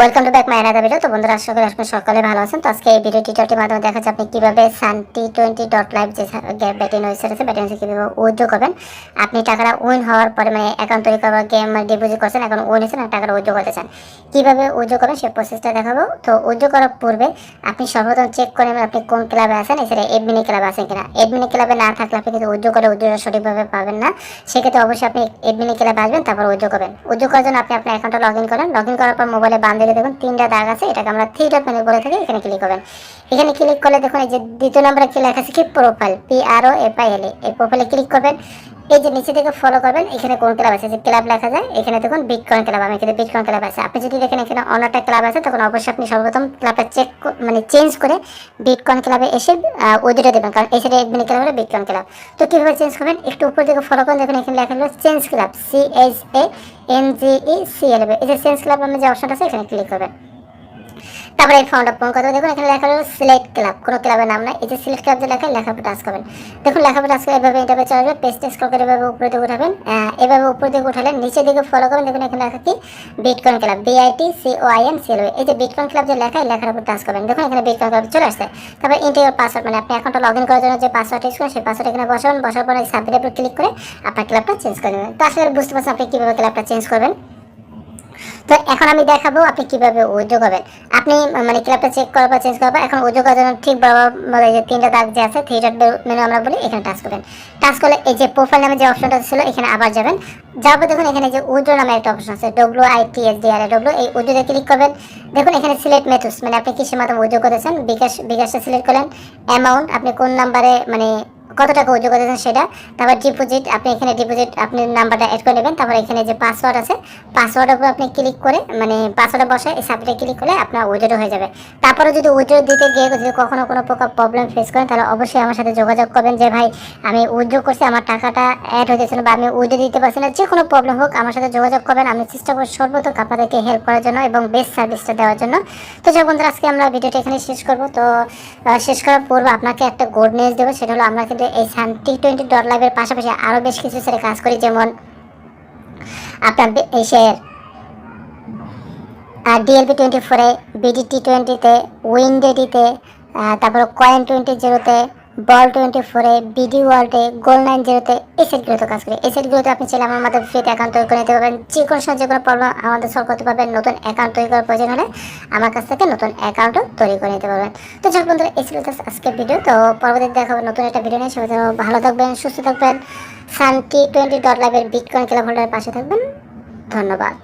Welcome to back my another video তো বন্ধুরা, আশা করি আপনি সকালে ভালো আছেন। তো আজকে এই ভিডিও টিউটোরিয়ালটির মাধ্যমে দেখা যাচ্ছে আপনি কীভাবে sun T twenty dot live যে ব্যাটিং ওয়েবসাইট আছে ব্যাটিং কীভাবে উইথড্র করবেন। আপনি টাকাটা উইন হওয়ার পরে মানে অ্যাকাউন্ট তৈরি করার গেম ডিপোজিট করছেন, এখন উইন হয়েছেন, আর টাকাটা উইথড্র করতে চান। কীভাবে উইথড্র করবেন, সেই প্রসেসটা দেখাবো। তো উইথড্র করার পূর্বে আপনি সর্বপ্রথম চেক করে নেবেন আপনি কোন ক্লাবে আছেন এছাড়া এডমিনি ক্লাবে আছেন কিনা। এডমিনি ক্লাবে না থাকলে আপনি কিন্তু উইথড্র করে উইথড্রটা সঠিকভাবে পাবেন না। সেক্ষেত্রে অবশ্যই আপনি এডমিনি ক্লাবে আসবেন, তারপর উইথড্র করবেন। উইথড্র করার জন্য আপনি আপনার অ্যাকাউন্টটা লগ ইন করেন। লগ ইন করার পর মোবাইলে বান দিলে দেখুন তিনটা দাগ আছে, এটাকে আমরা থ্রি ডট মেনু বলে থাকি, এখানে ক্লিক করবেন। এখানে ক্লিক করলে দেখুন এই যে দ্বিতীয় নম্বরে কি লেখা আছে, কি profile P R O F I L এই প্রোফাইলে ক্লিক করবেন এই যে নিচে থেকে ফলো করবেন, এখানে কোন ক্লাব আছে? যে ক্লাব লেখা যায়, এখানে দেখুন বিটকয়েন ক্লাব, আমি এখানে বিটকয়েন ক্লাব আছে। আপনি যদি দেখেন এখানে অন্যটা ক্লাব আছে, তখন অবশ্যই আপনি সর্বপ্রথম ক্লাবটা চেক মানে চেঞ্জ করে বিটকয়েন ক্লাবে এসে ওদিটা দেবেন। কারণ এই সাইডে এডমিন ক্লাব হলো বিটকয়েন ক্লাব। তো কীভাবে চেঞ্জ করবেন? একটু উপর দিকে ফলো করুন, দেখুন এখানে লেখা হলো change club C H A M G E C L এই যে চেঞ্জ ক্লাব নামে যে অপশনটা আছে, এখানে ক্লিক করবেন। তারপরে এই ফর্মটা পূরণ করতে দেখুন, এখানে লেখা হলো সিলেক্ট ক্লাব কোনো ক্লাবের নাম না এই যে সিলেক্ট ক্লাব যে লেখা লেখার উপর টাচ করবেন। দেখুন, লেখার উপর টাচ করে এভাবে এটাবে চলে আসবে। পেজ টেস্ট করে এভাবে উপরে দিকে উঠাবেন। এভাবে উপরে দিকে উঠালেন নিচের দিকে ফলো করবেন। দেখুন, এখানে লেখা কি? Bitcoin club B I T C L এই যে বিটকয়েন ক্লাব যে লেখা লেখার উপর টাচ করবেন। দেখুন, এখানে বিটকয়েন ক্লাব চলে আসছে। তারপর ইন্টার পাসওয়ার্ড মানে আপনি অ্যাকাউন্টটা লগ ইন করার জন্য যে পাসওয়ার্ড ইউজ করেন, সেই পাসওয়ার্ড এখানে বসাবেন। বসার পরে সাবমিটের উপর ক্লিক করে আপনার ক্লাবটা চেঞ্জ করে নেবেন। তো আসলে বুঝতে পারছেন আপনি কীভাবে ক্লাবটা চেঞ্জ করবেন। তো এখন আমি দেখাবো আপনি কীভাবে উদ্যোগ করবেন আপনি মানে ক্লাবটা চেক করার পর চেঞ্জ করার পর এখন উদ্যোগ করার জন্য ঠিক বরাবর মানে যে তিনটা দাগ যে আছে থ্রি ডট মেনু আমরা বলি, এখানে টাচ করবেন। টাচ করলে এই যে প্রোফাইল নামে যে অপশনটা ছিল, এখানে আবার যাবেন। পর দেখুন এখানে যে উইড্রো নামে একটা অপশন আছে W I T S D R W এই উইড্রোতে ক্লিক করবেন। দেখুন এখানে সিলেক্ট মেথডস মানে আপনি কিসের মাধ্যমে উইড্রো করেছেন বিকাশ, বিকাশটা সিলেক্ট করলেন অ্যামাউন্ট আপনি কোন নাম্বারে মানে কত টাকা উদ্যোগ করেছেন সেটা, তারপর ডিপোজিট আপনি এখানে ডিপোজিট আপনি নাম্বারটা অ্যাড করে নেবেন, তারপর এখানে যে পাসওয়ার্ড আছে পাসওয়ার্ডের উপর আপনি ক্লিক করে মানে পাসওয়ার্ডে বসে এই সাবজেক্টে ক্লিক করলে আপনার উইড্রো হয়ে যাবে। তারপরে যদি উইড্রো দিতে গিয়ে যদি কখনো কোনো প্রকার প্রবলেম ফেস করেন, তাহলে অবশ্যই আমার সাথে যোগাযোগ করবেন যে, ভাই, আমি উইড্রো করছি, আমার টাকাটা অ্যাড হয়ে না বা আমি উইড্রো দিতে পারছি না। যে কোনো প্রবলেম হোক, আমার সাথে যোগাযোগ করবেন। আমি চেষ্টা করব সর্বতক আপনাদেরকে হেল্প করার জন্য এবং বেস্ট সার্ভিসটা দেওয়ার জন্য। তো যাই বন্ধুরা, আজকে আমরা ভিডিওটা এখানে শেষ করব। তো শেষ করার পূর্বে আপনাকে একটা গুড নিউজ দেবো, সেটা হলো আমরা কিন্তু এই সান টি টোয়েন্টি ডট লাইভের পাশাপাশি আরও বেশ কিছু ছেলে কাজ করি, যেমন আপনার এসের ডিএলপি টোয়েন্টি ফোরে বিডি টি টোয়েন্টিতে উইন্ডেডিতে তারপরে কয়েন টোয়েন্টি জিরোতে বল টোয়েন্টি ফোরে বিডি ওয়ার্ল্ডে গোল নাইন জিরোতে এই সেটগুলোতে কাজ করি। এই সেটগুলোতে আপনি চাইলে আমার মাধ্যমে ফ্রিতে অ্যাকাউন্ট তৈরি করে নিতে পারবেন। যে কোনো সময় যে কোনো প্রবলেম আমাদের সলভ করতে পারবেন। নতুন অ্যাকাউন্ট তৈরি করার প্রয়োজন হলে আমার কাছ থেকে নতুন অ্যাকাউন্টও তৈরি করে নিতে পারবেন। তো যাক বন্ধুরা, এই ছিল আজকের ভিডিও তো পরবর্তীতে দেখা হবে নতুন একটা ভিডিও নিয়ে। সবাই ভালো থাকবেন, সুস্থ থাকবেন। সান টি টোয়েন্টি ডট লাইভের বিটকয়েন ক্লাব হোল্ডারের পাশে থাকবেন। ধন্যবাদ।